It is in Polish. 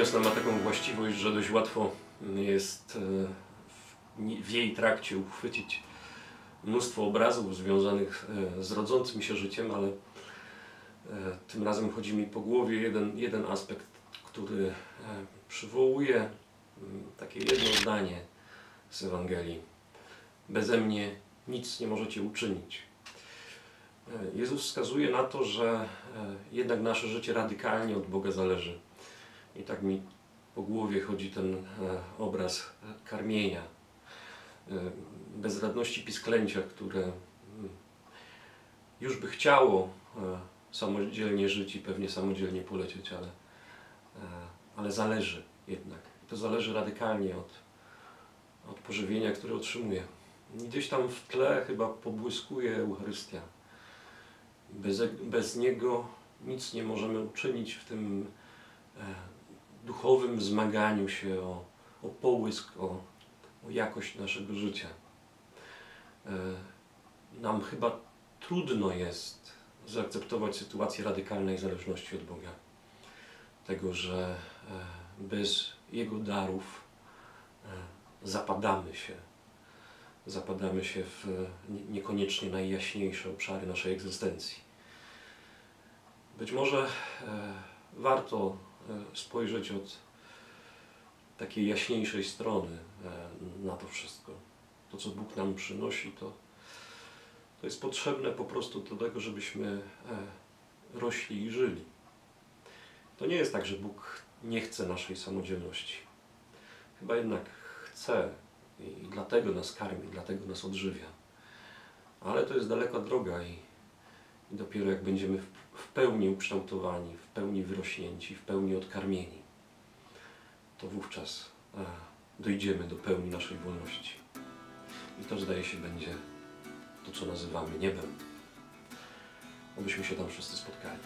wczesna ma taką właściwość, że dość łatwo jest e, w, jej trakcie uchwycić mnóstwo obrazów związanych e, z rodzącym się życiem, ale e, tym razem chodzi mi po głowie jeden, jeden aspekt, który przywołuje takie jedno zdanie z Ewangelii. Beze mnie nic nie możecie uczynić. Jezus wskazuje na to, że jednak nasze życie radykalnie od Boga zależy. I tak mi po głowie chodzi ten e, obraz karmienia, e, bezradności pisklęcia, które mm, już by chciało e, samodzielnie żyć i pewnie samodzielnie polecieć, ale, ale zależy jednak. To zależy radykalnie od, od pożywienia, które otrzymuje. Gdzieś tam w tle chyba pobłyskuje Eucharystia. Bez, bez niego nic nie możemy uczynić w tym duchowym zmaganiu się o, o połysk, o, o jakość naszego życia. E, nam chyba trudno jest zaakceptować sytuację radykalnej zależności od Boga. Tego, że e, bez Jego darów e, zapadamy się. Zapadamy się w nie- niekoniecznie najjaśniejsze obszary naszej egzystencji. Być może warto spojrzeć od takiej jaśniejszej strony e, na to wszystko. To, co Bóg nam przynosi, to, to jest potrzebne po prostu do tego, żebyśmy e, rośli i żyli. To nie jest tak, że Bóg nie chce naszej samodzielności. Chyba jednak chce i dlatego nas karmi, dlatego nas odżywia. Ale to jest daleka droga i, i dopiero jak będziemy w, pełni ukształtowani, w pełni wyrośnięci, w pełni odkarmieni, to wówczas e, dojdziemy do pełni naszej wolności. I to zdaje się będzie to, co nazywamy niebem. Obyśmy się tam wszyscy spotkali.